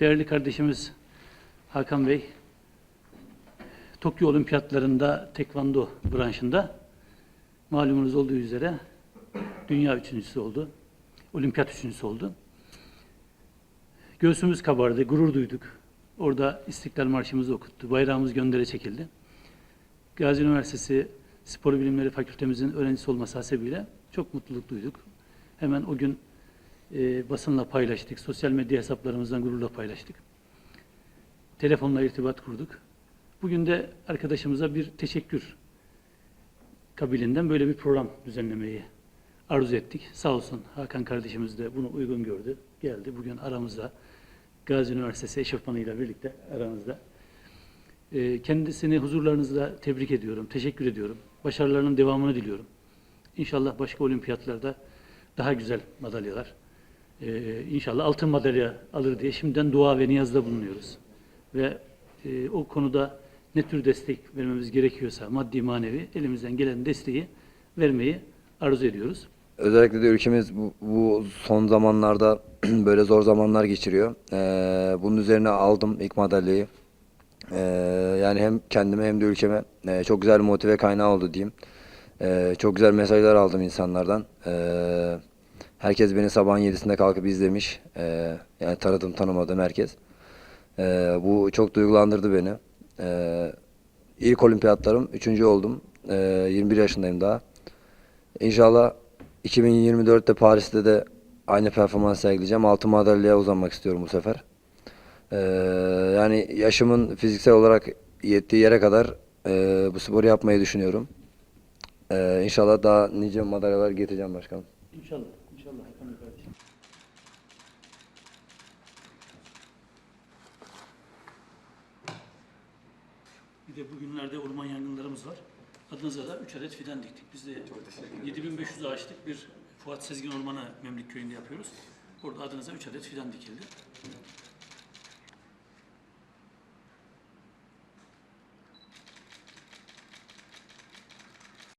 Değerli kardeşimiz Hakan Bey, Tokyo Olimpiyatlarında tekvando branşında malumunuz olduğu üzere dünya üçüncüsü oldu. Olimpiyat üçüncüsü oldu. Göğsümüz kabardı, gurur duyduk. Orada İstiklal Marşımızı okuttu, bayrağımız göndere çekildi. Gazi Üniversitesi Spor Bilimleri Fakültemizin öğrencisi olması hasebiyle çok mutluluk duyduk. Hemen o gün e, basınla paylaştık, sosyal medya hesaplarımızdan gururla paylaştık. Telefonla irtibat kurduk. Bugün de arkadaşımıza bir teşekkür kabilinden böyle bir program düzenlemeyi arzu ettik. Sağ olsun Hakan kardeşimiz de bunu uygun gördü. Geldi bugün aramızda. Gazi Üniversitesi eşofmanıyla birlikte aramızda. Ee, Kendisini huzurlarınızda tebrik ediyorum, teşekkür ediyorum. Başarılarının devamını diliyorum. İnşallah başka olimpiyatlarda daha güzel madalyalar, ee, inşallah altın madalya alır diye şimdiden dua ve niyazda bulunuyoruz. Ve e, o konuda ne tür destek vermemiz gerekiyorsa maddi manevi elimizden gelen desteği vermeyi arzu ediyoruz. Özellikle de ülkemiz bu, bu son zamanlarda böyle zor zamanlar geçiriyor. Ee, bunun üzerine aldım ilk madalyayı. Ee, yani hem kendime hem de ülkeme e, çok güzel motive kaynağı oldu diyeyim. Ee, çok güzel mesajlar aldım insanlardan. Ee, herkes beni sabahın yedisinde kalkıp izlemiş. Ee, yani tanıdım tanımadığım herkes. Ee, bu çok duygulandırdı beni. Ee, ilk olimpiyatlarım, üçüncü oldum. Ee, 21 yaşındayım daha. İnşallah 2024'te Paris'te de aynı performans sergileyeceğim. Altın madalyaya uzanmak istiyorum bu sefer. Ee, yani yaşımın fiziksel olarak yettiği yere kadar e, bu sporu yapmayı düşünüyorum. Ee, inşallah daha nice madalyalar getireceğim başkanım. İnşallah, inşallah Bey kardeşim. Bir de bugünlerde orman yangınlarımız var. Adınıza da 3 adet fidan diktik. Biz de 7500 ağaçlık bir Fuat Sezgin Ormanı Memlik Köyü'nde yapıyoruz. Orada adınıza 3 adet fidan dikildi.